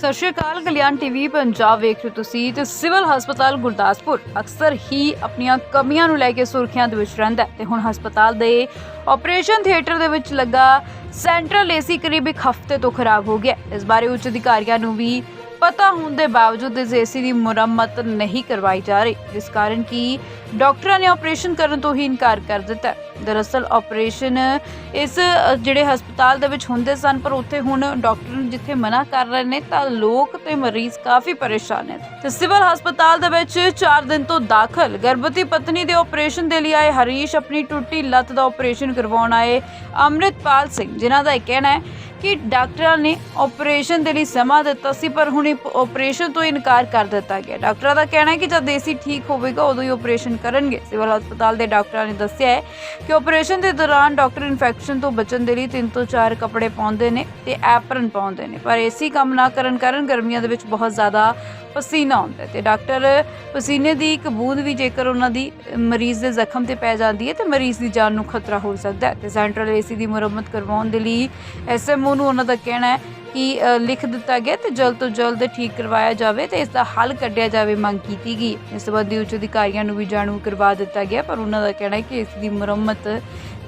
ਸਤਿ ਸ਼੍ਰੀ ਅਕਾਲ, ਕਲਿਆਣ ਟੀਵੀ, ਪੰਜਾਬ ਵੇਖ ਰਹੇ ਹੋ ਤੁਸੀਂ ਤੇ ਸਿਵਲ ਹਸਪਤਾਲ ਗੁਰਦਾਸਪੁਰ। ਅਕਸਰ ਹੀ ਆਪਣੀਆਂ ਕਮੀਆਂ ਨੂੰ ਲੈ ਕੇ ਸੁਰਖੀਆਂ ਦੇ ਵਿੱਚ ਰਹਿੰਦਾ ਹੈ ਤੇ ਹੁਣ ਹਸਪਤਾਲ ਦੇ ਆਪਰੇਸ਼ਨ ਥੀਏਟਰ ਦੇ ਵਿੱਚ ਲੱਗਾ ਸੈਂਟਰਲ ਏਸੀ ਕਰੀਬ ਇੱਕ ਹਫ਼ਤੇ ਤੋਂ ਖਰਾਬ ਹੋ ਗਿਆ ਇਸ ਬਾਰੇ ਉੱਚ ਅਧਿਕਾਰੀਆਂ ਨੂੰ ਵੀ ਪਤਾ ਹੋਣ ਦੇ ਬਾਵਜੂਦ ਇਸ ਏਸੀ ਦੀ ਮੁਰੰਮਤ ਨਹੀਂ ਕਰਵਾਈ ਜਾ ਰਹੀ, ਜਿਸ ਕਾਰਨ ਕਿ ਡਾਕਟਰਾਂ ਨੇ ਆਪਰੇਸ਼ਨ ਕਰਨ ਤੋਂ ਹੀ ਇਨਕਾਰ ਕਰ ਦਿੱਤਾ ਦਰਅਸਲ ਆਪਰੇਸ਼ਨ ਇਸ ਜਿਹੜੇ ਹਸਪਤਾਲ ਦੇ ਵਿੱਚ ਹੁੰਦੇ ਸਨ, ਪਰ ਉੱਥੇ ਹੁਣ ਡਾਕਟਰ ਜਿੱਥੇ ਮਨਾ ਕਰ ਰਹੇ ਨੇ, ਤਾਂ ਲੋਕ ਤੇ ਮਰੀਜ਼ ਕਾਫੀ ਪਰੇਸ਼ਾਨ ਨੇ। ਤੇ ਸਿਵਲ ਹਸਪਤਾਲ ਦੇ ਵਿੱਚ 4 ਦਿਨ ਤੋਂ ਦਾਖਲ, ਗਰਭਵਤੀ ਪਤਨੀ ਦੇ ਆਪਰੇਸ਼ਨ ਦੇ ਲਈ ਆਏ ਹਰੀਸ਼ ਆਪਣੀ ਟੁੱਟੀ ਲੱਤ ਦਾ ਆਪਰੇਸ਼ਨ ਕਰਵਾਉਣ ਆਏ ਅੰਮ੍ਰਿਤਪਾਲ ਸਿੰਘ, ਜਿਨ੍ਹਾਂ ਦਾ ਇਹ ਕਹਿਣਾ ਹੈ ਕਿ ਡਾਕਟਰਾਂ ਨੇ ਆਪਰੇਸ਼ਨ ਦੇ ਲਈ ਸਮਾਂ ਦਿੱਤਾ ਸੀ, ਪਰ ਹੁਣ ਆਪਰੇਸ਼ਨ ਤੋਂ ਇਨਕਾਰ ਕਰ ਦਿੱਤਾ ਗਿਆ। ਡਾਕਟਰਾਂ ਦਾ ਕਹਿਣਾ ਹੈ ਕਿ ਜਦ ਦੇਸੀ ਠੀਕ ਹੋਵੇਗਾ, ਉਦੋਂ ਹੀ ਆਪਰੇਸ਼ਨ ਕਰਨਗੇ। ਸਿਵਲ ਹਸਪਤਾਲ ਦੇ ਡਾਕਟਰਾਂ ਨੇ ਦੱਸਿਆ ਹੈ ਕਿ ਆਪਰੇਸ਼ਨ ਦੇ ਦੌਰਾਨ ਡਾਕਟਰ ਇਨਫੈਕਸ਼ਨ ਤੋਂ ਬਚਣ ਦੇ ਲਈ 3 ਤੋਂ 4 ਕੱਪੜੇ ਪਾਉਂਦੇ ਨੇ ਤੇ ਐਪਰਨ ਪਾਉਂਦੇ ਨੇ। ਪਰ ਏਸੀ ਕੰਮ ਨਾ ਕਰਨ ਕਾਰਨ ਗਰਮੀਆਂ ਦੇ ਵਿੱਚ ਬਹੁਤ ਜ਼ਿਆਦਾ ਪਸੀਨਾ ਆਉਂਦਾ ਹੈ ਤੇ ਡਾਕਟਰ ਪਸੀਨੇ ਦੀ ਇੱਕ ਬੂੰਦ ਵੀ ਜੇਕਰ ਉਹਨਾਂ ਦੀ ਮਰੀਜ਼ ਦੇ ਜ਼ਖਮ ਤੇ ਪੈ ਜਾਂਦੀ ਹੈ ਤੇ ਮਰੀਜ਼ ਦੀ ਜਾਨ ਨੂੰ ਖਤਰਾ ਹੋ ਸਕਦਾ ਹੈ ਤੇ ਸੈਂਟਰਲ ਏਸੀ ਦੀ ਮੁਰੰਮਤ ਕਰਵਾਉਣ ਦੇ ਲਈ ਐਸਐਮਓ ਨੂੰ ਉਹਨਾਂ ਦਾ ਕਹਿਣਾ ਹੈ ਕਿ ਲਿਖ ਦਿੱਤਾ ਗਿਆ ਤੇ ਜਲਦ ਤੋਂ ਜਲਦ ਠੀਕ ਕਰਵਾਇਆ ਜਾਵੇ ਤੇ ਇਸ ਦਾ ਹੱਲ ਕੱਢਿਆ ਜਾਵੇ, ਮੰਗ ਕੀਤੀ ਗਈ। ਇਸ ਸੰਬੰਧੀ ਉੱਚ ਅਧਿਕਾਰੀਆਂ ਨੂੰ ਵੀ ਜਾਣੂ ਕਰਵਾ ਦਿੱਤਾ ਗਿਆ, ਪਰ ਉਹਨਾਂ ਦਾ ਕਹਿਣਾ ਹੈ ਕਿ ਇਸ ਦੀ ਮੁਰੰਮਤ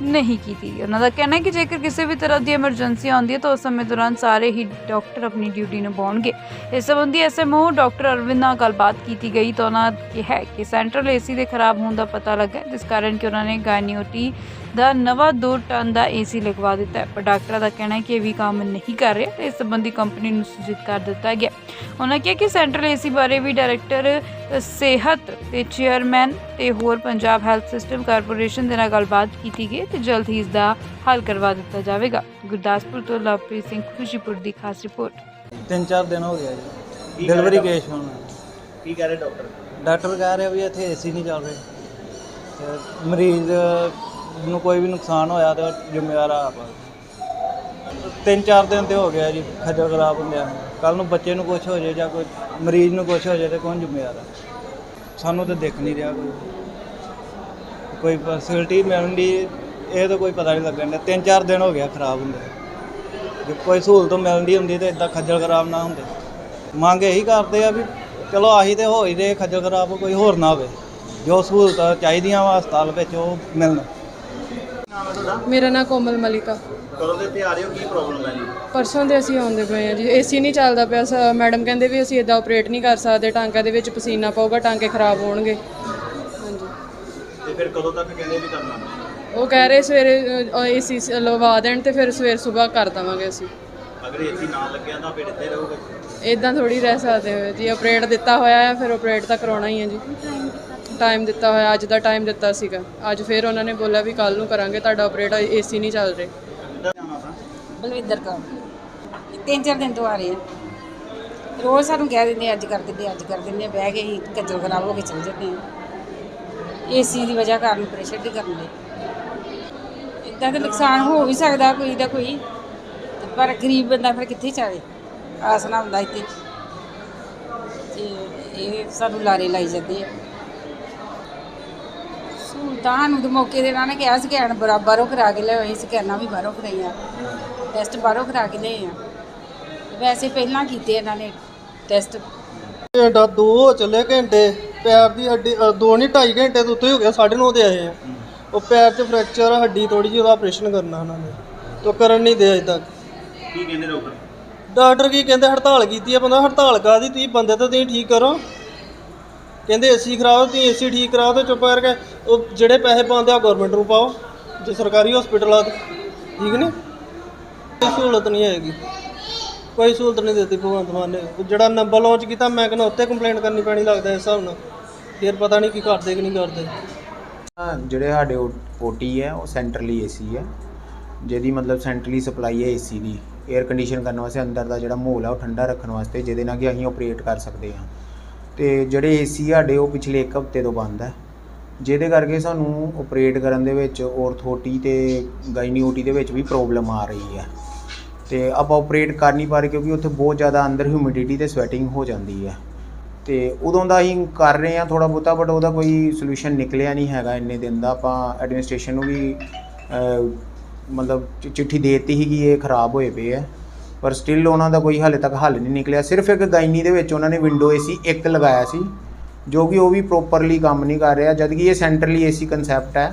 ਨਹੀਂ ਕੀਤੀ ਉਹਨਾਂ ਦਾ ਕਹਿਣਾ ਹੈ ਕਿ ਜੇਕਰ ਕਿਸੇ ਵੀ ਤਰ੍ਹਾਂ ਦੀ ਐਮਰਜੈਂਸੀ ਆਉਂਦੀ ਹੈ ਤਾਂ ਉਸ ਸਮੇਂ ਦੌਰਾਨ ਸਾਰੇ ਹੀ ਡਾਕਟਰ ਆਪਣੀ ਡਿਊਟੀ ਨਿਭਾਉਣਗੇ। ਇਸ ਸੰਬੰਧੀ ਐਸਐਮਓ ਡਾਕਟਰ ਅਰਵਿੰਦ ਨਾਲ ਗੱਲਬਾਤ ਕੀਤੀ ਗਈ ਤਾਂ ਉਹਨਾਂ ਕਿਹਾ ਕਿ ਸੈਂਟਰਲ ਏਸੀ ਦੇ ਖਰਾਬ ਹੋਣ ਦਾ ਪਤਾ ਲੱਗਾ ਜਿਸ ਕਾਰਨ ਕਿ ਉਹਨਾਂ ਨੇ ਗਾਇਨੀਓਟੀ ਦਾ ਨਵਾਂ 2 ਟਨ ਦਾ ਏਸੀ ਲਗਵਾ ਦਿੱਤਾ ਹੈ। ਪਰ ਡਾਕਟਰਾਂ ਦਾ ਕਹਿਣਾ ਹੈ ਕਿ ਇਹ ਵੀ ਕੰਮ ਨਹੀਂ ਕਰ ਰਿਹਾ ਇਸ ਸੰਬੰਧੀ ਕੰਪਨੀ ਨੂੰ ਸੂਚਿਤ ਕਰ ਦਿੱਤਾ ਗਿਆ। ਉਹਨਾਂ ਕਿਹਾ ਕਿ ਸੈਂਟਰਲ ਏਸੀ ਬਾਰੇ ਵੀ ਡਾਇਰੈਕਟਰ ਸਿਹਤ ਤੇ ਚੇਅਰਮੈਨ ਤੇ ਹੋਰ ਪੰਜਾਬ ਹੈਲਥ ਸਿਸਟਮ ਕਾਰਪੋਰੇਸ਼ਨ ਦੇ ਨਾਲ ਗੱਲਬਾਤ ਕੀਤੀ ਗਈ ਤੇ ਜਲਦ ਹੀ ਇਸ ਦਾ ਹੱਲ ਕਰਵਾ ਦਿੱਤਾ ਜਾਵੇਗਾ। ਗੁਰਦਾਸਪੁਰ ਤੋਂ ਲਵਪ੍ਰੀਤ ਸਿੰਘ ਖੁਸ਼ੀਪੁਰ ਦੀ ਖਾਸ ਰਿਪੋਰਟ। ਤਿੰਨ ਚਾਰ ਦਿਨ ਹੋ ਗਿਆ ਜੀ। ਡਿਲੀਵਰੀ ਕੇਸ ਹੋਣਾ। ਕੀ ਕਹਿ ਰਹੇ ਡਾਕਟਰ? ਡਾਕਟਰ ਕਹਿ ਰਿਹਾ ਵੀ ਇੱਥੇ ਏਸੀ ਨਹੀਂ ਚੱਲ ਰਹੇ। ਮਰੀਜ਼ ਨੂੰ ਕੋਈ ਵੀ ਨੁਕਸਾਨ ਹੋਇਆ ਤੇ ਜ਼ਿੰਮੇਵਾਰ ਆਪ ਆ। ਤਿੰਨ ਚਾਰ ਦਿਨ ਤੇ ਹੋ ਗਿਆ ਜੀ ਖੱਜਲ ਖਰਾਬ ਹੁੰਦਿਆਂ। ਕੱਲ ਨੂੰ ਬੱਚੇ ਨੂੰ ਕੁਝ ਹੋ ਜਾਏ ਜਾਂ ਕੋਈ ਮਰੀਜ਼ ਨੂੰ ਕੁਝ ਹੋ ਜਾਏ ਤੇ ਕੌਣ ਜ਼ਿੰਮੇਵਾਰ ਆ? ਸਾਨੂੰ ਤਾਂ ਦੇਖ ਨਹੀਂ ਰਿਹਾ ਕੋਈ। ਕੋਈ ਫੈਸਿਲਿਟੀ ਮਿਲਣ ਦੀ ਇਹ ਤਾਂ ਕੋਈ ਪਤਾ ਨਹੀਂ ਲੱਗਣ ਡਿਆ। ਤਿੰਨ ਚਾਰ ਦਿਨ ਹੋ ਗਿਆ ਖਰਾਬ ਹੁੰਦੇ ਜੇ ਕੋਈ ਸਹੂਲਤ ਮਿਲਣ ਦੀ ਹੁੰਦੀ ਤਾਂ ਇਦਾਂ ਖੱਜਲ ਖਰਾਬ ਨਾ ਹੁੰਦੇ। ਮੰਗ ਇਹੀ ਕਰਦੇ ਆ ਵੀ ਚਲੋ ਆਹੀ ਤੇ ਹੋ ਹੀ ਰਹੇ ਖੱਜਲ ਖਰਾਬ ਕੋਈ ਹੋਰ ਨਾ ਹੋਵੇ। ਜੋ ਸਹੂਲਤਾਂ ਚਾਹੀਦੀਆਂ ਵਾ ਹਸਪਤਾਲ ਵਿੱਚ ਉਹ ਮਿਲਣ। ਮੇਰਾ ਨਾਮ ਕੋਮਲ ਮਲਿਕਾ। ਕਦੋਂ ਦੇ ਤੇ ਆ ਰਹੇ ਹੋ? ਕੀ ਪ੍ਰੋਬਲਮ ਹੈ ਜੀ? ਪਰਸੋਂ ਦੇ ਅਸੀਂ ਆਉਂਦੇ ਪਏ ਆ ਜੀ। ਏਸੀ ਨਹੀਂ ਚੱਲਦਾ ਪਿਆ ਸ- ਮੈਡਮ ਕਹਿੰਦੇ ਵੀ ਅਸੀਂ ਇਦਾਂ ਆਪਰੇਟ ਨਹੀਂ ਕਰ ਸਕਦੇ ਟਾਂਕਿਆਂ ਦੇ ਵਿੱਚ ਪਸੀਨਾ ਪਊਗਾ ਟਾਂਕੇ ਖਰਾਬ ਹੋਣਗੇ। ਹਾਂਜੀ। ਤੇ ਫਿਰ ਕਦੋਂ ਤੱਕ ਕਹਿੰਦੇ ਵੀ ਕਰਨਾ? ਉਹ ਕਹਿ ਰਹੇ ਸਵੇਰੇ ਏਸੀ ਲਵਾ ਦੇਣ ਤੇ ਫਿਰ ਸਵੇਰ ਸਵੇਰ ਕਰ ਦੇਵਾਂਗੇ ਅਸੀਂ। ਅਗਰ ਏਸੀ ਨਾ ਲੱਗਿਆ ਤਾਂ ਫਿਰ ਇੱਥੇ ਰਹੋਗੇ? ਇਦਾਂ ਥੋੜੀ ਰਹਿ ਸਕਦੇ ਹੋ ਜੀ। ਆਪਰੇਟ ਦਿੱਤਾ ਹੋਇਆ ਹੈ ਫਿਰ ਆਪਰੇਟ ਤਾਂ ਕਰਾਉਣਾ ਹੀ ਹੈ ਜੀ। ਟਾਈਮ ਦਿੱਤਾ ਹੋਇਆ ਅੱਜ ਦਾ ਟਾਈਮ ਦਿੱਤਾ ਸੀਗਾ। ਅੱਜ ਫਿਰ ਉਹਨਾਂ ਨੇ ਬੋਲਿਆ ਵੀ ਕੱਲ ਨੂੰ ਕਰਾਂਗੇ ਤੁਹਾਡਾ ਆਪਰੇਟ ਏਸੀ ਨਹੀਂ ਚੱਲ ਰਿਹਾ। ਬਲਵਿੰਦਰ ਕੌਰ। ਤਿੰਨ ਚਾਰ ਦਿਨ ਤੋਂ ਆ ਰਹੇ ਆ। ਰੋਜ਼ ਸਾਨੂੰ ਕਹਿ ਦਿੰਦੇ ਆ, ਅੱਜ ਕਰ ਦਿੰਦੇ ਆ, ਅੱਜ ਕਰ ਦਿੰਦੇ ਆ, ਬਹਿ ਕੇ ਹੀ ਕੱਜਲ ਖਰਾਬ ਹੋ ਕੇ ਚਲ ਜਾਂਦੇ ਆ। ਏਸੀ ਦੀ ਵਜ੍ਹਾ ਕਾਰਨ ਪ੍ਰੈਸ਼ਰ ਦੀ ਕਰਨ ਦੇ। ਇਦਾਂ ਦਾ ਨੁਕਸਾਨ ਹੋ ਵੀ ਸਕਦਾ ਕੋਈ ਦਾ ਕੋਈ ਤੇ ਪਰ ਗਰੀਬ ਬੰਦਾ ਫਿਰ ਕਿੱਥੇ ਜਾਵੇ ਆਸ ਨਾ ਹੁੰਦਾ ਇੱਥੇ। ਤੇ ਇਹ ਸਾਨੂੰ ਲਾਰੇ ਲਾਈ ਜਾਂਦੇ ਆ। ਸਹੂਲਤਾਂ ਨੂੰ ਤੇ ਮੌਕੇ ਦੇ ਨਾਲ ਨੇ ਕਿਹਾ ਸਕੈਨ ਬਰਾਬਰੋਂ ਕਰਾ ਕੇ ਲਿਆਏ ਸਕੈਨਾਂ ਵੀ ਬਾਹਰੋਂ ਕਰਾਈਆਂ। ਟੈਸਟ ਬਾਹਰੋਂ ਕਰਾ ਕੇ ਲਏ ਆ। ਵੈਸੇ ਪਹਿਲਾਂ ਕੀਤੇ ਇਹਨਾਂ ਨੇ ਟੈਸਟ। ਘੰਟਾ ਦੋ ਹੋ ਚੱਲੇ ਘੰਟੇ ਪੈਰ ਦੀ ਹੱਡੀ ਅ, ਦੋ ਨਹੀਂ ਢਾਈ ਘੰਟੇ ਤੋਂ ਉੱਤੇ ਹੋ ਗਿਆ 9:30 ਤੇ ਆਏ ਆ। ਉਹ ਪੈਰ 'ਚ ਫ੍ਰੈਕਚਰ ਹੱਡੀ ਥੋੜੀ ਜਿਹੀ ਉਹਦਾ ਆਪਰੇਸ਼ਨ ਕਰਨਾ ਉਹਨਾਂ ਨੇ। ਤੋ ਕਰਨ ਨਹੀਂ ਦੇ ਅਜੇ ਤੱਕ। ਕੀ ਕਹਿੰਦੇ ਡਾਕਟਰ? ਡਾਕਟਰ ਕੀ ਕਹਿੰਦੇ ਹੜਤਾਲ ਕੀਤੀ ਆ ਬੰਦਾ ਹੜਤਾਲ ਕਾਦੀ ਤੁਸੀਂ ਬੰਦੇ ਤਾਂ ਤੁਸੀਂ ਠੀਕ ਕਰੋ। ਕਹਿੰਦੇ ਏਸੀ ਖਰਾਬ ਤੁਸੀਂ ਏਸੀ ਠੀਕ ਕਰਾਓ ਤੇ ਚੁੱਪ ਕਰਕੇ। ਉਹ ਜਿਹੜੇ ਪੈਸੇ ਪਾਉਂਦੇ ਆ ਗਵਰਨਮੈਂਟ ਨੂੰ ਪਾਓ ਜੇ ਸਰਕਾਰੀ ਹਸਪੀਟਲ ਆ ਤੇ। ਠੀਕ ਨੇ? ਕੋਈ ਸਹੂਲਤ ਨਹੀਂ ਹੈਗੀ। ਕੋਈ ਸਹੂਲਤ ਨਹੀਂ ਦਿੱਤੀ ਭਗਵੰਤ ਮਾਨ ਨੇ। ਜਿਹੜਾ ਨੰਬਰ ਲਾਂਚ ਕੀਤਾ, ਮੈਂ ਕਹਿੰਦਾ ਉੱਤੇ ਕੰਪਲੇਂਟ ਕਰਨੀ ਪੈਣੀ ਲੱਗਦਾ ਇਸ ਹਿਸਾਬ ਨਾਲ। ਫਿਰ ਪਤਾ ਨਹੀਂ ਕੀ ਕਰਦੇ ਕਿ ਨਹੀਂ ਕਰਦੇ। ਜਿਹੜੇ ਸਾਡੇ ਓਟੀ ਹੈ, ਉਹ ਸੈਂਟਰਲੀ ਏਸੀ ਹੈ। ਜਿਹਦੀ ਮਤਲਬ ਸੈਂਟਰਲੀ ਸਪਲਾਈ ਹੈ ਏਸੀ ਦੀ। 에ਅਰ ਕੰਡੀਸ਼ਨ ਕਰਨ ਵਾਸਤੇ ਅੰਦਰ ਦਾ ਜਿਹੜਾ ਮਾਹੌਲ ਹੈ ਉਹ ਠੰਡਾ ਰੱਖਣ ਵਾਸਤੇ, ਜਿਹਦੇ ਨਾਲ ਕਿ ਅਸੀਂ ਆਪਰੇਟ ਕਰ ਸਕਦੇ ਹਾਂ। ਤੇ ਜਿਹੜੇ ਏਸੀ ਸਾਡੇ, ਉਹ ਪਿਛਲੇ ਇੱਕ ਹਫ਼ਤੇ ਤੋਂ ਬੰਦ ਹੈ। ਜਿਹਦੇ ਕਰਕੇ ਸਾਨੂੰ ਆਪਰੇਟ ਕਰਨ ਦੇ ਵਿੱਚ ਔਰਥੋਟੀ ਤੇ ਗਾਇਨੀਓਟੀ ਦੇ ਵਿੱਚ ਵੀ ਪ੍ਰੋਬਲਮ ਆ ਰਹੀ ਹੈ। ਤੇ ਆਪਾਂ ਆਪਰੇਟ ਕਰ ਨਹੀਂ ਪਾ ਰਹੇ ਕਿਉਂਕਿ ਉੱਥੇ ਬਹੁਤ ਜ਼ਿਆਦਾ ਅੰਦਰ ਹਿਊਮਿਡਿਟੀ ਤੇ ਸਵੈਟਿੰਗ ਹੋ ਜਾਂਦੀ ਹੈ। ਤੇ ਉਦੋਂ ਦਾ ਅਸੀਂ ਕਰ ਰਹੇ ਹਾਂ ਥੋੜਾ ਬਹੁਤਾ ਬਟ ਉਹਦਾ ਕੋਈ ਸੋਲੂਸ਼ਨ ਨਿਕਲਿਆ ਨਹੀਂ ਹੈਗਾ ਇੰਨੇ ਦਿਨ ਦਾ। ਆਪਾਂ ਐਡਮਿਨਿਸਟ੍ਰੇਸ਼ਨ ਨੂੰ ਵੀ ਮਤਲਬ ਚਿੱਠੀ ਦੇ ਦਿੱਤੀ ਸੀ ਕਿ ਇਹ ਖਰਾਬ ਹੋਏ ਪਏ ਆ। ਪਰ ਸਟਿਲ ਉਹਨਾਂ ਦਾ ਕੋਈ ਹਾਲੇ ਤੱਕ ਹੱਲ ਨਹੀਂ ਨਿਕਲਿਆ। ਸਿਰਫ ਇੱਕ ਗਾਇਨੀ ਦੇ ਵਿੱਚ ਉਹਨਾਂ ਨੇ ਵਿੰਡੋ ਏਸੀ ਇੱਕ ਲਗਾਇਆ ਸੀ, ਜੋ ਕਿ ਉਹ ਵੀ ਪ੍ਰੋਪਰਲੀ ਕੰਮ ਨਹੀਂ ਕਰ ਰਿਹਾ, ਜਦਕਿ ਇਹ ਸੈਂਟਰਲੀ ਏਸੀ ਕਨਸੈਪਟ ਹੈ।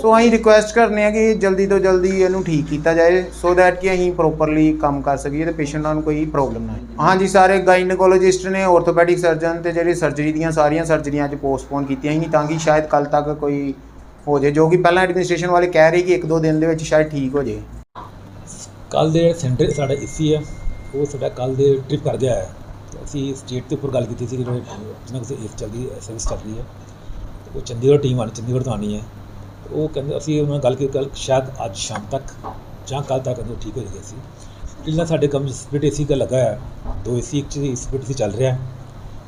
ਸੋ ਅਸੀਂ ਰਿਕੁਐਸਟ ਕਰਨੇ ਆ ਕਿ ਜਲਦੀ ਤੋਂ ਜਲਦੀ ਇਹਨੂੰ ਠੀਕ ਕੀਤਾ ਜਾਏ ਸੋ ਦੈਟ ਕਿ ਅਸੀਂ ਪ੍ਰੋਪਰਲੀ ਕੰਮ ਕਰ ਸਕੀਏ ਤੇ ਪੇਸ਼ੈਂਟਾਂ ਨੂੰ ਕੋਈ ਪ੍ਰੋਬਲਮ ਨਾ ਆਏ। ਹਾਂਜੀ, ਸਾਰੇ ਗਾਇਨੋਕੋਲੋਜਿਸਟ ਨੇ ਆਰਥੋਪੈਡਿਕ ਸਰਜਨ ਤੇ ਜਿਹੜੀ ਸਰਜਰੀ ਦੀਆਂ ਸਾਰੀਆਂ ਸਰਜਰੀਆਂ ਅੱਜ ਪੋਸਟਪੋਨ ਕੀਤੀਆਂ ਸੀ ਤਾਂ ਕਿ ਸ਼ਾਇਦ ਕੱਲ ਤੱਕ ਕੋਈ ਹੋ ਜਾਏ, ਜੋ ਕਿ ਪਹਿਲਾਂ ਐਡਮਿਨਿਸਟ੍ਰੇਸ਼ਨ ਵਾਲੇ ਕਹਿ ਰਹੇ ਕਿ ਇੱਕ ਦੋ ਦਿਨ ਦੇ ਵਿੱਚ ਸ਼ਾਇਦ ਠੀਕ ਹੋ ਜਾਏ। ਕੱਲ ਦੇ ਸੈਂਟਰ ਸਾਡਾ ਏਸੀ ਹੈ, ਉਹ ਸਾਡਾ ਕੱਲ ਦੇ ਟ੍ਰਿਪ ਕਰ ਗਿਆ ਹੈ। ਅਸੀਂ ਸਟੇਟ ਦੇ ਉੱਪਰ ਗੱਲ ਕੀਤੀ ਸੀ ਕਿ ਜਿਹੜੇ ਜਿਹਨਾਂ ਕੋਲ ਚੱਲਦੀ ਹੈ ਸਰਵਿਸ ਹੈ, ਉਹ ਚੰਡੀਗੜ੍ਹ ਟੀਮ ਆਣੀ ਚੰਡੀਗੜ੍ਹ ਤੋਂ ਆਣੀ ਹੈ। ਉਹ ਕਹਿੰਦੇ, ਅਸੀਂ ਉਹਨਾਂ ਨਾਲ ਗੱਲ ਕੀਤੀ ਕੱਲ ਸ਼ਾਇਦ ਅੱਜ ਸ਼ਾਮ ਤੱਕ ਜਾਂ ਕੱਲ ਤੱਕ ਉਹ ਠੀਕ ਹੋ ਜਾਏਗਾ ਸੀ ਪਹਿਲਾਂ ਸਾਡੇ ਕੰਮ ਸਪਲਿਟ ਏਸੀ ਦਾ ਲੱਗਾ ਹੈ ਦੋ ਏਸੀ ਇੱਕ ਚ ਸਪਲਿਟ ਏਸੀ ਚੱਲ ਰਿਹਾ। ਹੈ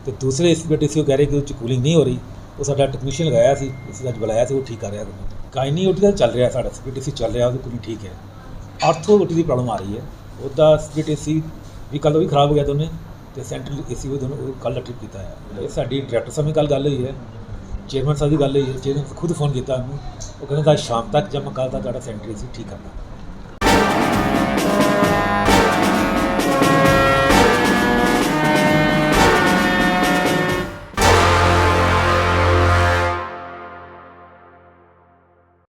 ਤੇ ਦੂਸਰੇ ਸਪਲਿਟ ਏਸੀ ਉਹ ਕਹਿ ਰਹੇ ਕਿ ਉਹ ਚ ਕੂਲਿੰਗ ਨਹੀਂ ਹੋ ਰਹੀ। ਉਹ ਸਾਡਾ ਟੈਕਨੀਸ਼ੀਅਨ ਲਗਾਇਆ ਸੀ ਅਸੀਂ ਅੱਜ ਬੁਲਾਇਆ ਸੀ, ਉਹ ਠੀਕ ਕਰ ਰਿਹਾ ਕਾਇਨੀ ਓਟੀ ਦਾ ਚੱਲ ਰਿਹਾ ਸਾਡਾ ਸਪਲਿਟ ਏਸੀ ਚੱਲ ਰਿਹਾ, ਉਹਦੀ ਕੂਲਿੰਗ ਠੀਕ ਹੈ। ਆਰਥੋ ਓਟੀ ਦੀ ਪ੍ਰੋਬਲਮ ਆ ਰਹੀ ਹੈ। ਉਹਦਾ ਸਪਲਿਟ ਏਸੀ ਵੀ ਕੱਲ ਵੀ ਖਰਾਬ ਹੋ ਗਿਆ ਦੋਨੇ, ਤੇ ਸੈਂਟਰਲ ਏਸੀ ਵੀ ਦੋਨੋਂ ਕੱਲ ਟ੍ਰਿਪ ਕੀਤਾ ਹੈ ਇਹ ਸਾਡੀ ਡਾਇਰੈਕਟਰ ਸਾਹਿਬ ਨਾਲ ਕੱਲ ਗੱਲ ਹੋਈ ਹੈ ਚੇਅਰਮੈਨ ਸਾਹਿਬ ਦੀ ਗੱਲ ਹੋਈ ਹੈ ਚੇਅਰਮੈਨ ਖੁਦ ਫੋਨ ਕੀਤਾ ਉਹਨੂੰ। ਉਹ ਕਹਿੰਦੇ ਸ਼ਾਮ ਤੱਕ ਜਮ੍ਹਾਂ ਕਰਦਾ ਤੁਹਾਡਾ ਸੈਂਟਰੀ ਸੀ ਠੀਕ ਕਰਨਾ